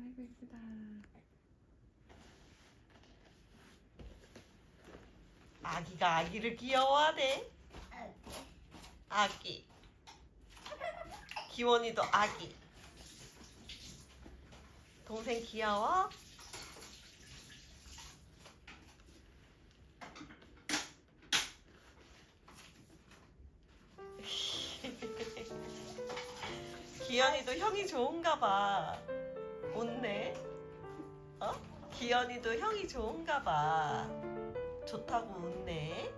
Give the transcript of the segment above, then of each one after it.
아이고 이쁘다. 아기가 아기를 귀여워하네. 아기. 기원이도 아기. 동생 귀여워? 기현이도 형이 좋은가 봐. 웃네. 어? 기현이도 형이 좋은가 봐. 좋다고 웃네.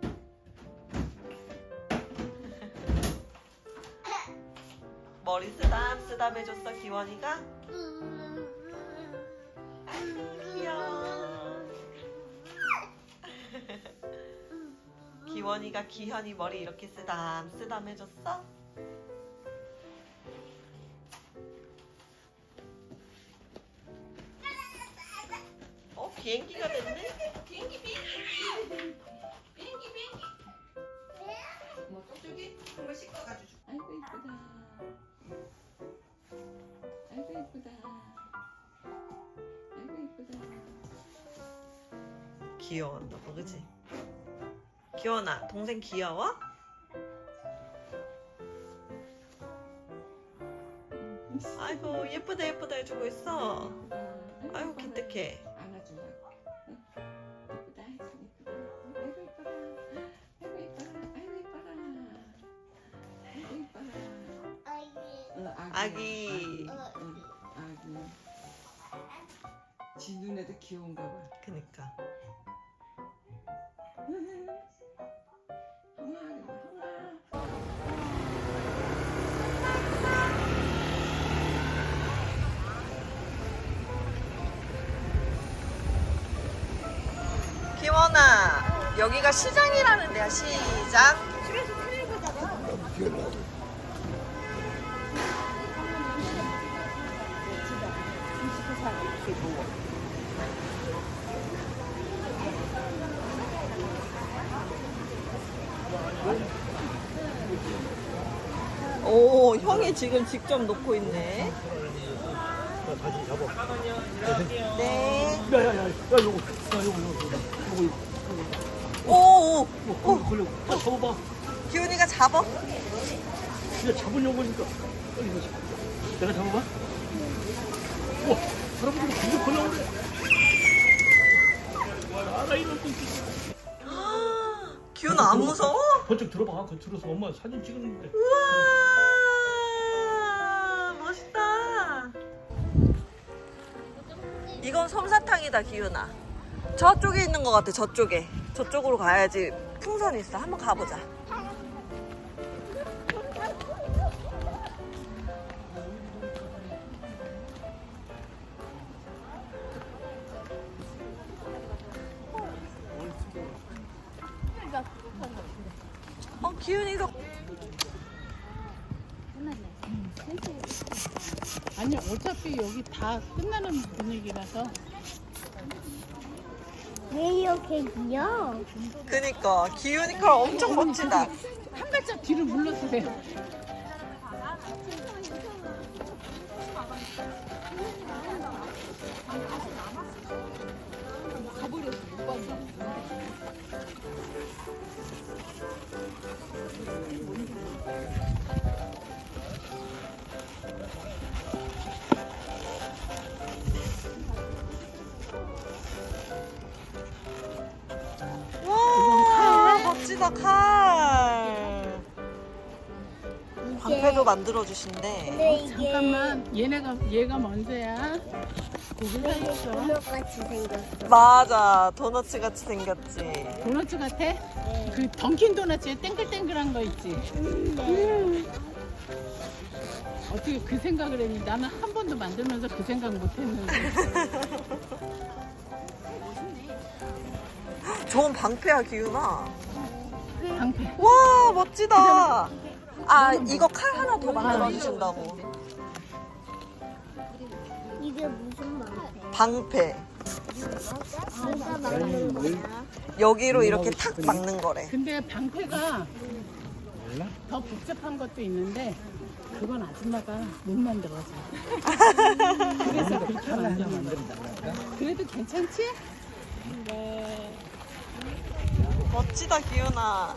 머리 쓰담 쓰담 해줬어 기원이가? 귀여워. 기원이가 기현이 머리 이렇게 쓰담 쓰담 해줬어? 기원아 동생 귀여워? 아이고 예쁘다 예쁘다 해주고 있어 아이고. 기특해 안아주려고. 응? 이쁘다 이쁘다. 아이고 이뻐라. 아이고 이뻐라. 아이고 이뻐라. 아이고 이뻐라. 응, 아기. 응, 아기. 지 눈에도 귀여운가 봐. 그니까 여기가 시장이라는 데야 시장. 오 형이 지금 직접 놓고 있네. 네. 야야야, 야 요거, 야 요거, 요거, 요거, 요거, 오오 요거, 걸려, 걸려. 야 잡아봐. 기훈이가 잡아 그냥 잡으려고 하니까. 빨리 이거 잡아. 내가 잡아봐. 우와, 할아버지가 계속 걸려오래. 알아 이런 거. 기훈아 안 무서워? 번쩍 들어봐. 그 들어서 엄마 사진 찍었는데. 우와 멋있다 이건 솜사탕이다 기훈아 저쪽에 있는 것 같아 저쪽에 저쪽으로 가야지. 풍선이 있어. 한번 가보자. 어 기훈이도 아니 어차피 여기 다 끝나는 분위기라서 왜 이렇게 귀여워? 그니까 컬 엄청 멋지다 한 발짝 뒤를 물러서세요. 칼 방패도 만들어 주신대 근데 이게 잠깐만 얘네가 얘가 먼저야. 고기 살렸어. 도넛 같이 생겼어. 맞아 도너츠 같이 생겼지 도넛 같아? 그 던킨 도넛에 땡글땡글한 거 있지. 음. 어떻게 그 생각을 했니? 나는 한 번도 만들면서 그 생각 못 했는데. 좋은 방패야 기훈아 방패. 와 멋지다 아 이거 칼 하나 더 만들어 주신다고 이게 무슨 방패? 방패 누가 만든 거야? 여기로 이렇게 탁 막는 거래 근데 방패가 더 복잡한 것도 있는데 그건 아줌마가 못 만들어서. 그래서 그렇게 만들어 만든다. 그래도 괜찮지? 네. 멋지다 기훈아.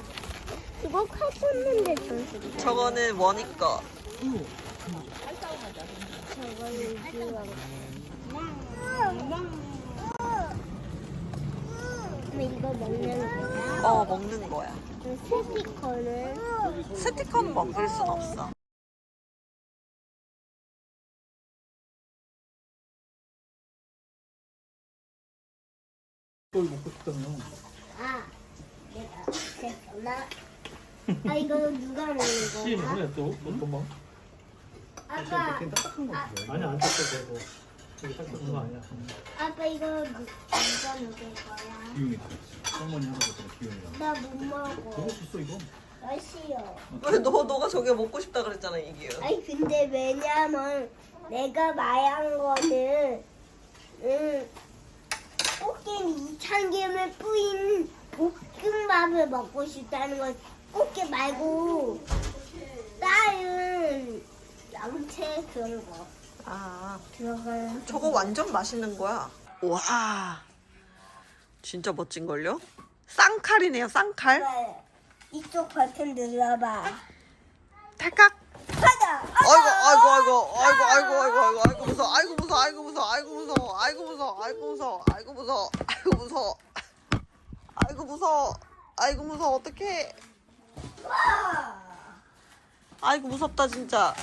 그거 칼 꽂는데 전술. 저거는 원이 거. 저거는 이거. 이거 먹는 거야? 어 먹는 거야. 그 스티커는 스티커는 먹을 순 없어. 또 먹고 싶다며. 아 내가 됐구나. 아 이거 누가 먹는 씨, 거야? 뭐야 또? 어떤 방? 아빠 아니 안 닦아 그거. 여기 닦는 거 아니야. 아빠 이거 누, 누가 먹을 거야? 기용이다. 할머니 하나 줬잖아 기용이랑. 나못 먹어. 먹을 수 있어 이거? 나 싫어. 왜 너 너가 저게 먹고 싶다 그랬잖아 이기훈. 아니 근데 왜냐면 내가 말한 거는 음 꽃게는 이참기름을 뿌린 볶음밥을 먹고 싶다는 건 꽃게 말고 다른 양채 그런 거 아 들어가는 저거 완전 맛있는 거야. 와 진짜 멋진 걸요? 쌍칼이네요 쌍칼. 네. 이쪽 버튼 눌러봐 탈칵. 가자 아이고 아이고 아이고 아이고 아이고 아이고 아이고 아이고 무서워 아이고 무서워 아이고 무서워 아이고 무서워 아이고 무서워 아이고 무서워 아이고 무서워 아이고 무서워 아이고 무서워 아이고 무서워 어떡해 아이고 무섭다 진짜.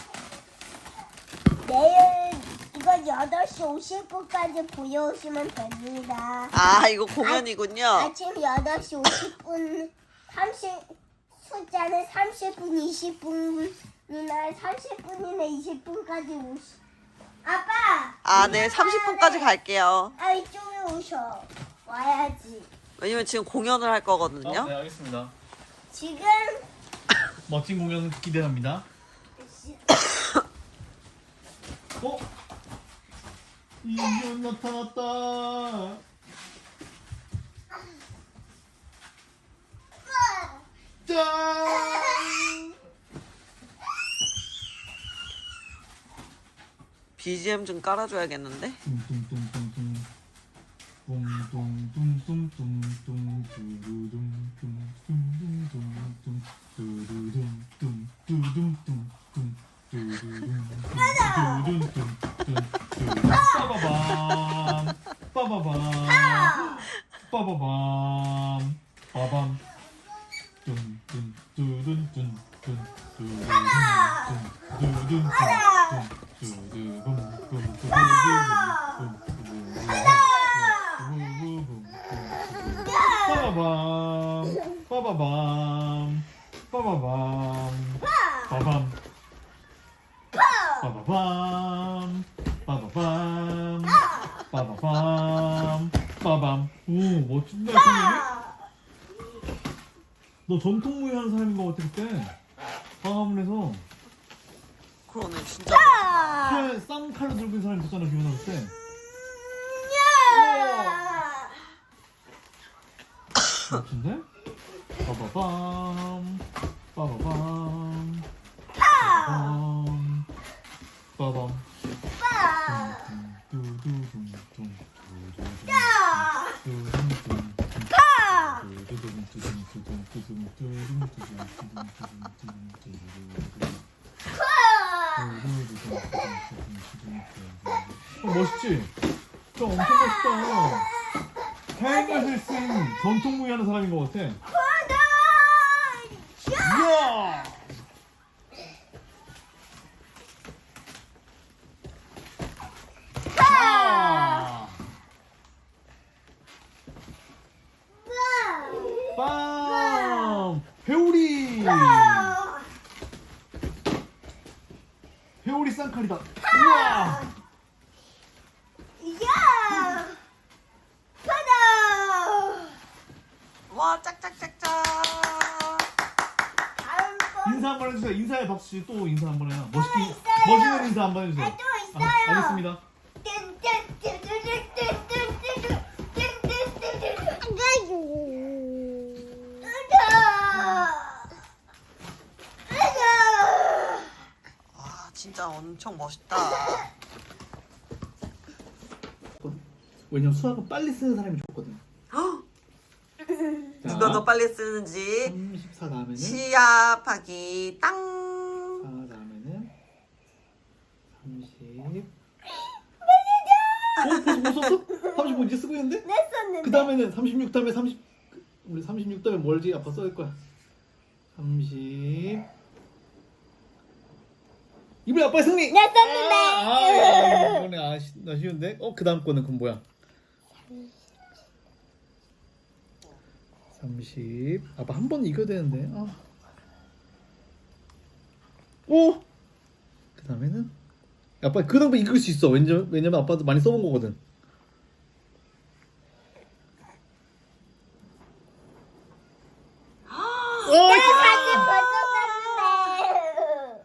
내일 이건 8시 50분까지 보여오시면 됩니다. 아 이거 공연이군요. 아침 8시 50분 30 숫자는 30분 20분이나 30분이나 20분까지 오시 아빠! 아 네 30분까지 갈게요. 아 이쪽에 오셔. 와야지. 왜냐면 지금 공연을 할 거거든요. 아, 네 알겠습니다. 지금 멋진 공연 기대합니다. 어? 인연 나타났다. 짠! BGM 좀 깔아줘야겠는데 뚱뚱뚱뚱뚱. 뚱뚱뚱뚱뚱뚱뚱. 너 전통무예 하는 사람인 것 같아 그때. 방화문에서. 그러네 진짜. 칼, 쌍칼로 들고 있는 사람이 있었잖아 기억나 그때 멋진데? 빠바밤 빠바밤 어, 멋있지? 저 엄청 멋있다. 해외에서 쓴 전통무예 하는 사람인 것 같아. 이야! 아! 빰! 회오리! 쌍칼이다. 우와! 와 짝짝짝짝 인사 한번 해주세요. 인사해 박수 또 인사 한번 해요. 멋있게 있어요. 멋있는 인사 한번 해주세요. 아, 또 있어요. 아, 알겠습니다. 엄청 멋있다. 왜냐면 수학은 빨리 쓰는 사람이 좋거든. 누가 더 빨리 쓰는지 34 다음에는 시합하기 땅. 4 다음에는 30. 어? 벌써 못 썼어? 35 이제 쓰고 있는데? 내 썼는데. 그 다음에는 36 다음에 30 그, 우리 36 다음에 뭘지 아빠 써야 거야 30 이번에 아빠의 승리! 내 썼는데. 아, 아, 이번에 아시, 아쉬운데? 어? 그 다음 거는 그럼 뭐야? 30 아빠 한 번 이겨야 되는데 아. 오! 그 다음에는 아빠 그 다음에 이길 수 있어 왜냐면, 왜냐면 아빠도 많이 써본 거거든 어, 사진 벌써 썼는데.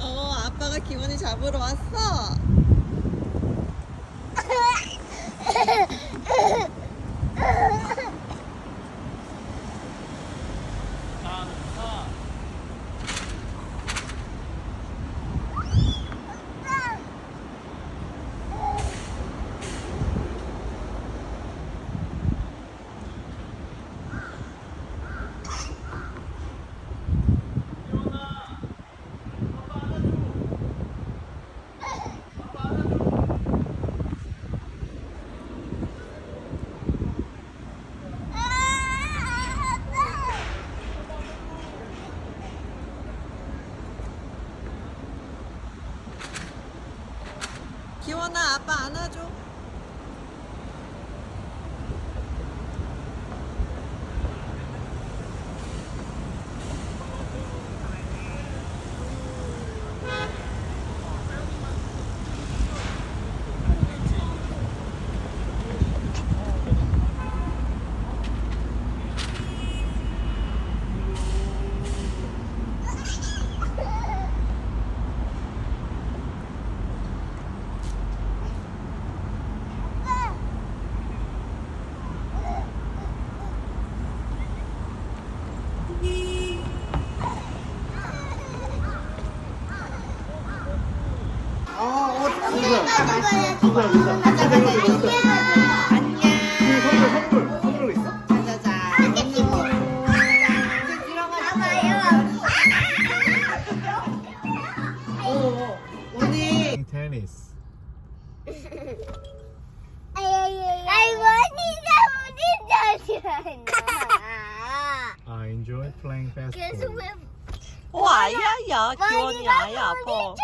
어, 아빠가 기원이 잡으러 왔어. 기원아, 아빠 안아줘. 선물 선물 있어? 오늘 테니스 아이고, 진짜 무진자시라나. I enjoy playing 왜 어, 아야야. 기원이 아야 아파.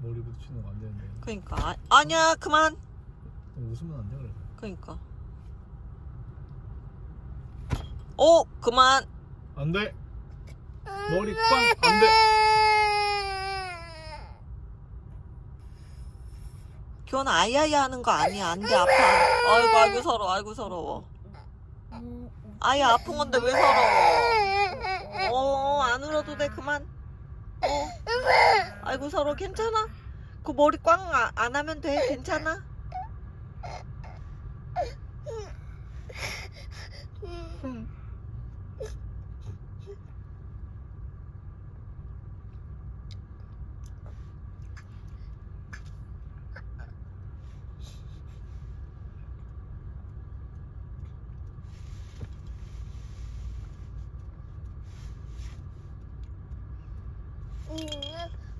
머리 부딪히는 거 안 되는데 그러니까 아, 아니야 그만. 웃으면 안돼 그래서 그러니까. 오 그만. 안돼 머리 꽝 안돼 기원아 아야야 하는 거 아니야 안 돼 아파. 아이고 아이고 서러워 아이고 서러워. 아야 아픈 건데 왜 서러워? 어안 울어도 돼 그만. 어. 아이고 서러워 괜찮아? 그 머리 꽝 안 하면 돼 괜찮아? 응.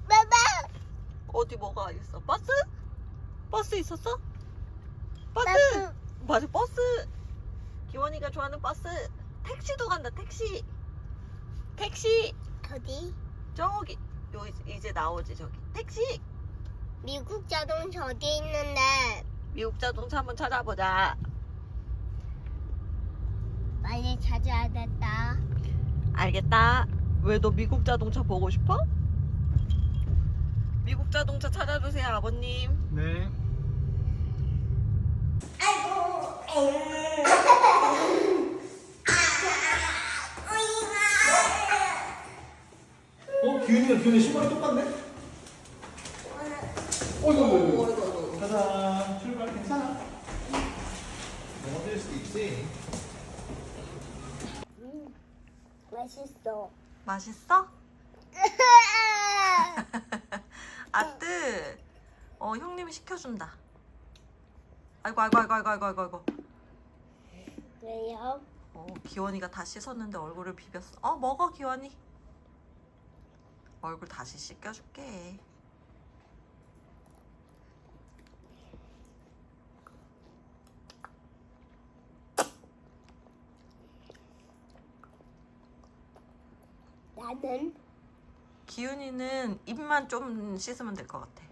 빠빠. 어디 뭐가 있어? 버스? 버스 있었어? 버스? 버스. 맞아 버스 기원이가 좋아하는 버스 택시도 간다 택시 택시 어디? 저기 요 이제- 나오지 저기 택시 미국 자동차 어디 있는데? 미국 자동차 한번 찾아보자 빨리 찾아야 겠다. 알겠다 왜 너 미국 자동차 보고 싶어? 미국 자동차 찾아주세요 아버님 네. 어? 기훈이가 기훈이 신발이 똑같네? 어이구, 어이구, 어이구. 가자. 출발 괜찮아. 넘어질 수도 있지. 맛있어. 맛있어? 아뜨 어 형님이 시켜준다. 아이고 아이고 아이고 아이고 아이고 아이고. 왜요? 어 기원이가 다 씻었는데 얼굴을 비볐어. 어 먹어 기원이. 얼굴 다시 씻겨줄게. 나는 기훈이는 입만 좀 씻으면 될 것 같아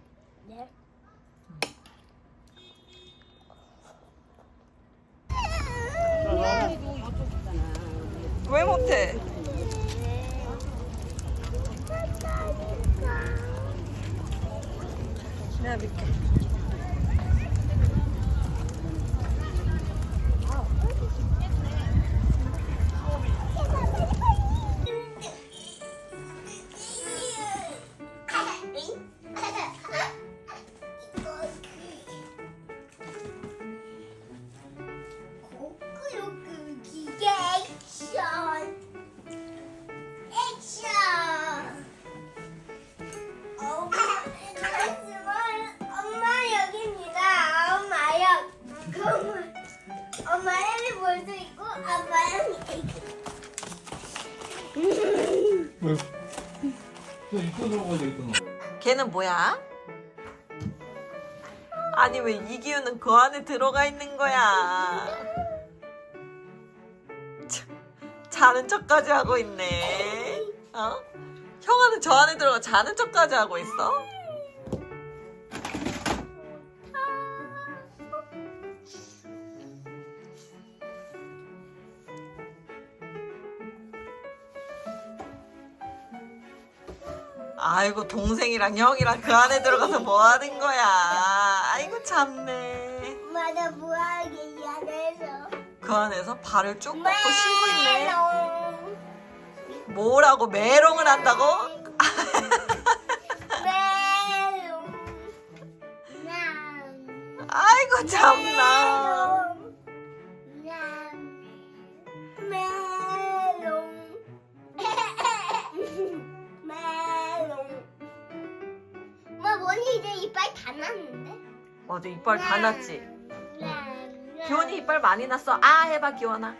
걔는 뭐야? 아니 왜 이기훈은 그 안에 들어가 있는 거야? 참, 자는 척까지 하고 있네. 어? 형아는 저 안에 들어가 자는 척까지 하고 있어? 아이고 동생이랑 형이랑 그 안에 들어가서 뭐 하는 거야? 아이고 참네. 엄마 나 뭐하게 이 안에서 그 안에서 발을 쭉 뻗고 쉬고 있네. 뭐라고 메롱을 한다고? 메롱 남 아이고 참나. 맞아 이빨 다 났지. 남, 기원이 이빨 많이 났어. 아 해봐 기원아.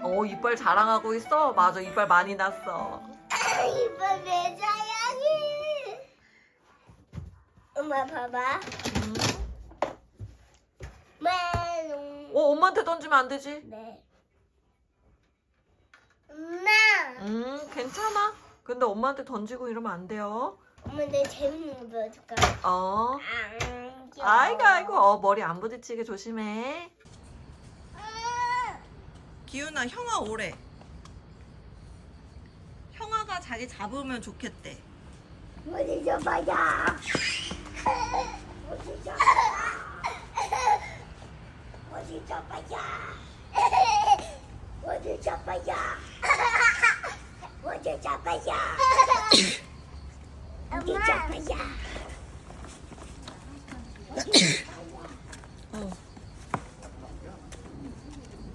아어 이빨 자랑하고 있어. 맞아 이빨 많이 났어. 이빨 내 자양이 엄마 봐봐 음. 메롱 어 엄마한테 던지면 안 되지. 네 엄마 음 괜찮아. 근데 엄마한테 던지고 이러면 안 돼요. 엄마 내 재밌는 거 보여줄까? 어. 아, 귀여워. 아이고 아이고 어 머리 안 부딪히게 조심해. 기훈아 형아 오래. 형아가 자기 잡으면 좋겠대. 어디 잡아야 어디 잡아야 어디 잡아야 어디 잡아야 어디 잡아야 어디 잡아야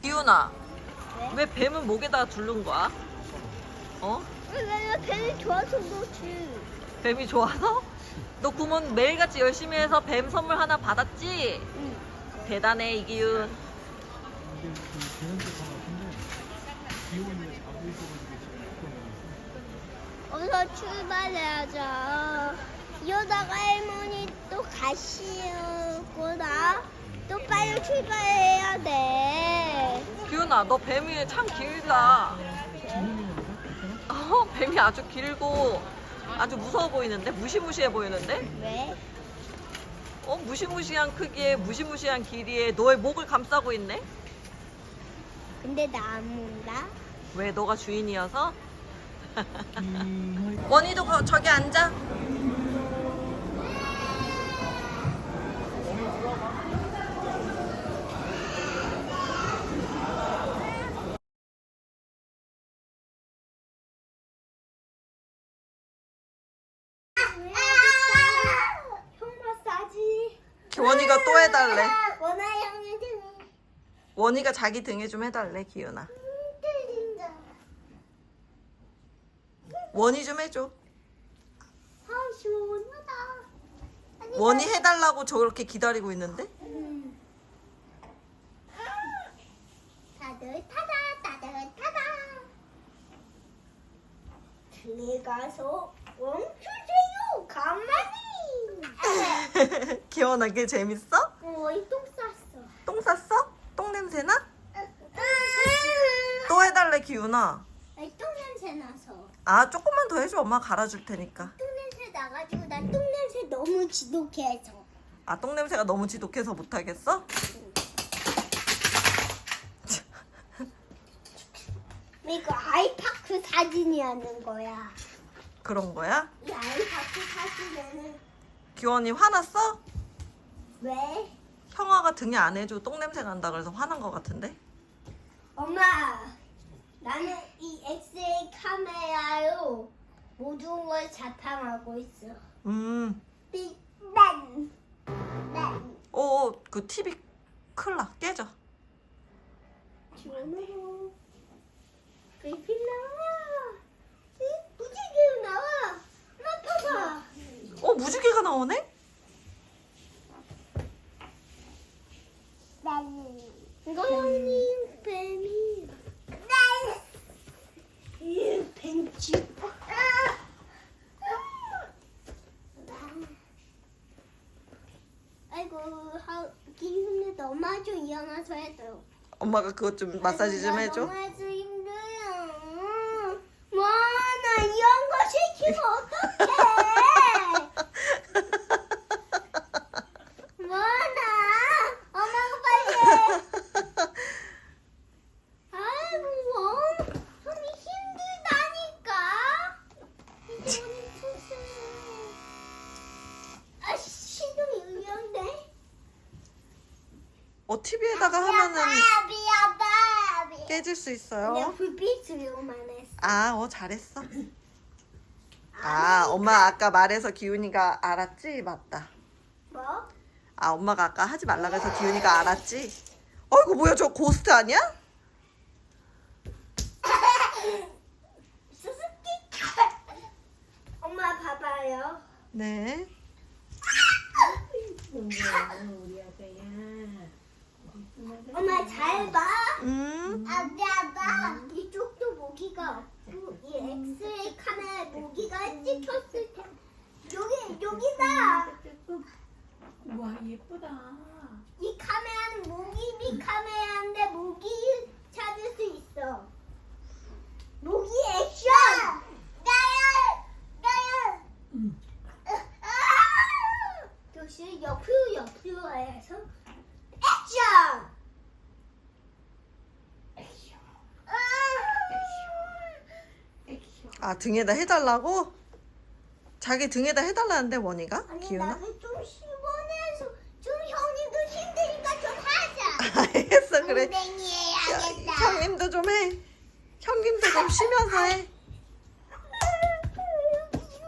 기훈아 왜 뱀은 목에다가 두른 거야? 어? 내가 뱀이 좋아서 그렇지 뱀이 좋아서? 너 구몬 매일같이 열심히 해서 뱀 선물 하나 받았지? 응. 대단해 이기 훈. 어서 출발해야죠 이러다가 할머니 또 가시구나 또 빨리 출발해야 돼. 기훈아 너 뱀이 참 길다 어, 뱀이 아주 길고 아주 무서워 보이는데 무시무시해 보이는데 왜? 어 무시무시한 크기에 무시무시한 길이에 너의 목을 감싸고 있네 근데 나 안 문다. 왜 너가 주인이어서 원희도 거- 저기 앉아. 형 마사지. 원희가 또 해달래. 원아 형이 등이. 원희가 자기 등에 좀 해달래 기훈아 들린다. 원희 좀 해줘 아 시원하다. 아니, 원희 해달라고 저렇게 기다리고 있는데 음. 따뜻하다 따뜻하다. 들어가서 멈추세요 가만히. 기원아 그게 재밌어? 어 이 똥 쌌어. 똥 쌌어? 똥 냄새나? 또 해달래 기훈아 똥 냄새 나서. 아 조금만 더 해줘 엄마 갈아줄 테니까 똥 냄새 나가지고 난 똥 냄새 너무 지독해서. 아 똥 냄새가 너무 지독해서 못하겠어? 이거 아이파크 사진이라는 거야. 그런 거야? 이 아이파크 사진에는 기원이 화났어? 왜? 형아가 등에 안 해줘 똥 냄새 난다 그래서 화난 거 같은데? 엄마, 나는 이 엑스레이 카메라로 모든 걸 자탕하고 있어. 음, 난, 난, 오, 그 TV 큰일 나 깨져 주문으로 베이비 나와. 응? 무지개 나와. 엄마 봐봐. 어 무지개가 나오네? 난. 이거 형님 뱀이. 난. 이 뱀치. 아이고, 하, 기분이 너무 아주 일어나서 해도. 엄마가 그것 좀 마사지 좀 해줘. 너무 아주 힘들어요. 뭐, 나 이런 거 시키면 어떡해? 뭐나? 엄마가 빨리 해. 아이고, 뭐, 형이 힘들다니까. 이제 멈추세요. 아, 시동이 울렸네. 어 TV에다가 하면은. 깨질 수 있어요. 아 어 잘했어 아 엄마 아까 말해서 기훈이가 알았지? 맞다 뭐? 아 엄마가 아까 하지 말라 그래서 기훈이가 알았지? 어이구 뭐야 저 고스트 아니야? 엄마 봐봐요. 네 엄마 잘 봐. 음. 아빠 이쪽도 모기가 없고 이 엑스레이 카메라에 모기가 찍혔을 때 여기 여기다 와 예쁘다. 이 카메라는 모기 비 카메라인데 모기 찾을 수 있어. 모기 액션. 나연 나연. 응. 역시 옆으로 옆으로 해서 액션. 아 등에다 해달라고? 자기 등에다 해달라는데 원이가? 아니 기훈아? 나는 좀 시원해서 좀 형님도 힘드니까 좀 하자. 알겠어 그래 야, 해야겠다. 형님도 좀 해. 형님도 좀 쉬면서 해.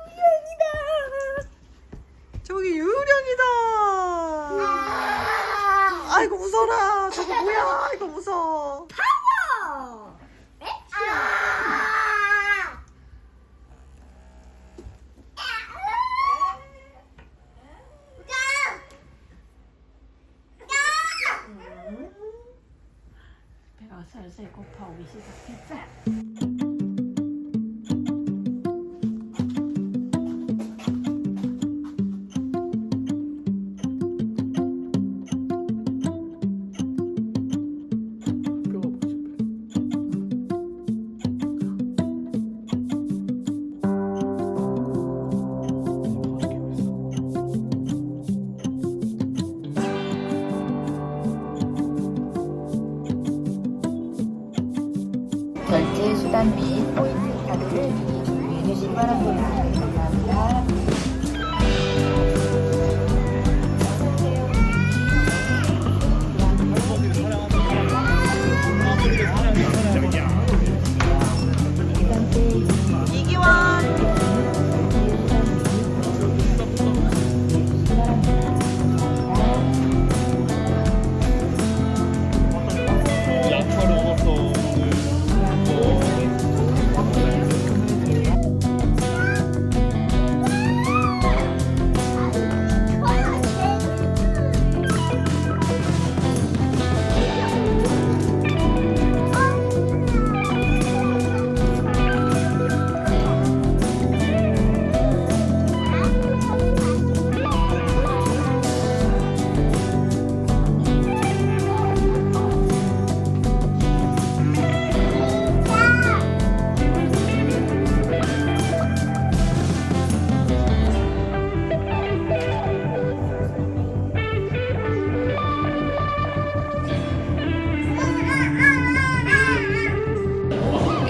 유연이다. 저기 유령이다. 아이고 무서라. 저거 뭐야? 이거 무서워. 파워. 액션. 배가 살살 고파오기 시작했다.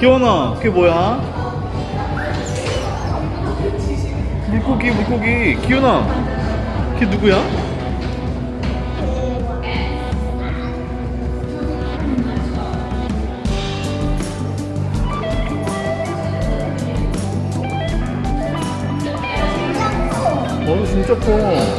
기원아, 그게 뭐야? 물고기, 물고기. 기원아, 그게 누구야? 어, 진짜 커.